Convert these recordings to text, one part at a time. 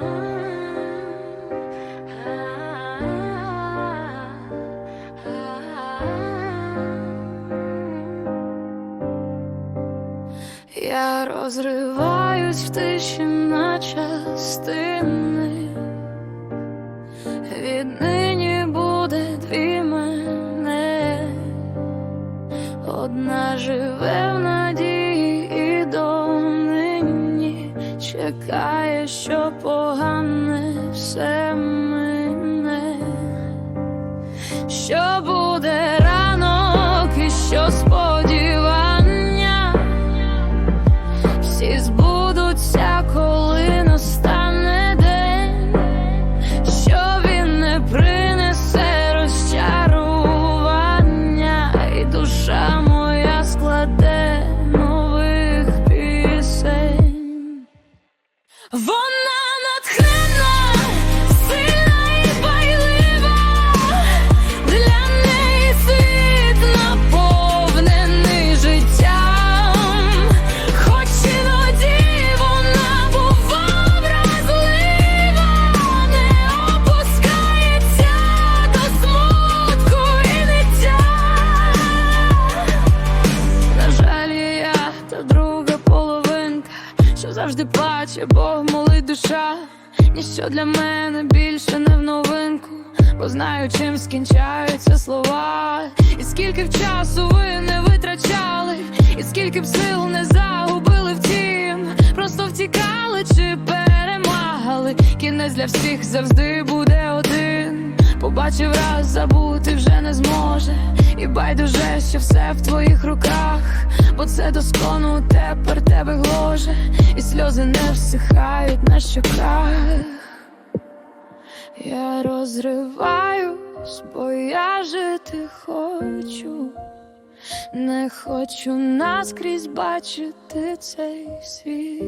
Я розриваюсь в тиші на частини. Віднині буде дві мене, одна живе в надії і донині чекає, що погане все мине, що буде ранок і що сподівання Вона завжди плаче, бо молить душа. Ніщо для мене більше не в новинку, бо знаю, чим скінчаються слова. І скільки б часу ви не витрачали, і скільки б сил не загубили втім, просто втікали чи перемагали. Кінець для всіх завжди буде один. Побачив раз, забути вже не зможе. І байдуже, що все в твоїх руках, бо це доскону тепер тебе гложе, сльози не всихають на щоках. Я розриваюсь, бо я жити хочу, не хочу наскрізь бачити цей світ.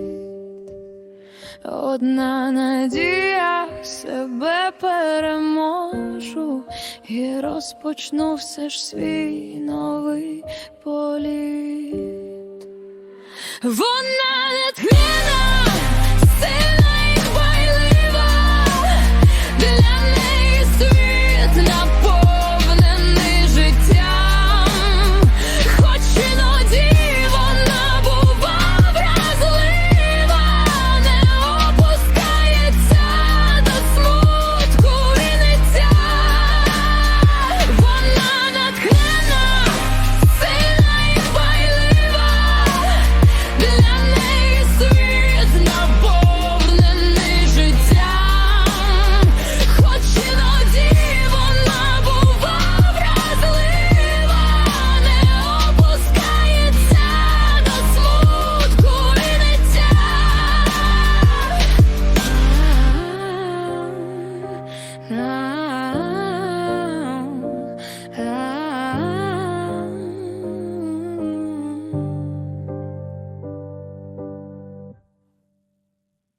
Одна надія себе переможу і розпочну все ж свій новий політ. Вона не тхнена, Ah.